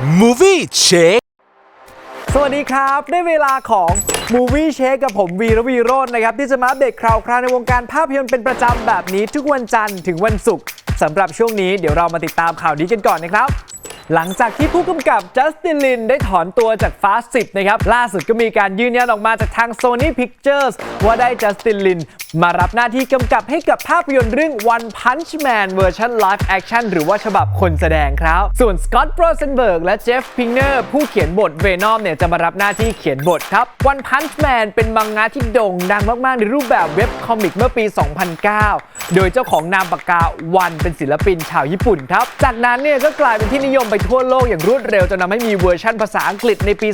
Movie Check สวัสดีครับ ได้เวลาของ Movie Check กับผมวีรวีโรจน์นะครับ ที่จะมาอัปเดตข่าวคราวในวงการภาพยนตร์เป็นประจำแบบนี้ทุกวันจันทร์ถึงวันศุกร์สำหรับช่วงนี้เดี๋ยวเรามาติดตามข่าวนี้กันก่อนนะครับ หลังจากที่ผู้กำกับจัสตินลินได้ถอนตัวจาก Fast 10 นะครับ ล่าสุดก็มีการยืนยันออกมาจากทาง Sony Pictures ว่าได้จัสตินลินมารับหน้าที่กำกับให้กับภาพยนตร์เรื่อง One Punch Man เวอร์ชัน Live Action หรือว่าฉบับคนแสดงครับ ส่วนสกอตต์โรเซนเบิร์กและเจฟพิงเนอร์ผู้เขียนบทเวนอมเนี่ยจะมารับหน้าที่เขียนบทครับ One Punch Man เป็นมังงะที่โด่งดังมาก ๆ ในรูปแบบเว็บคอมิกเมื่อปี 2009 โดยเจ้าของนามปากกาวันเป็นศิลปินชาวญี่ปุ่นครับ จากนั้นเนี่ยก็กลายเป็นที่นิยมไปทั่วโลกอย่างรวดเร็วจนทำให้มีเวอร์ชันภาษาอังกฤษในปี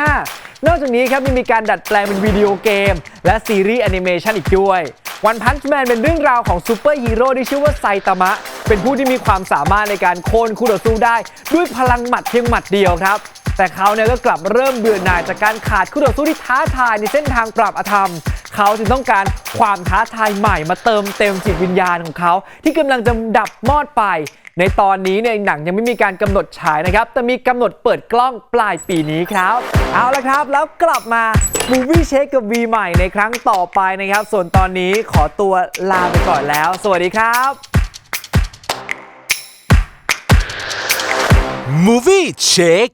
2015 นอกจากนี้ครับยังมีการดัดแปลงเป็นวิดีโอเกม และซีรีส์แอนิเมชันอีกด้วย One Punch Man เป็นเรื่องราวของซูเปอร์ฮีโร่ที่ชื่อว่าไซตามะ เป็นผู้ที่มีความสามารถในการโค่นคู่ต่อสู้ได้ ด้วยพลังหมัดเพียงหมัดเดียวครับ แต่เขาเนี่ยก็กลับเริ่มเบื่อหน่ายจากการขาดคู่ต่อสู้ที่ท้าทายในเส้นทางปราบอธรรม เขาจึงต้องการความท้าทายใหม่มาเติมเต็มจิตวิญญาณของเขา ที่กำลังจะดับมอดไป ในตอนนี้เนี่ยหนังยังไม่มีการกำหนดฉายนะครับ แต่มีกำหนดเปิดกล้องปลายปีนี้ครับ เอาละครับ แล้วกลับมา Movie Check กับ V ใหม่ในครั้งต่อไปนะครับ ส่วนตอนนี้ขอตัวลาไปก่อนแล้ว สวัสดีครับ Movie Check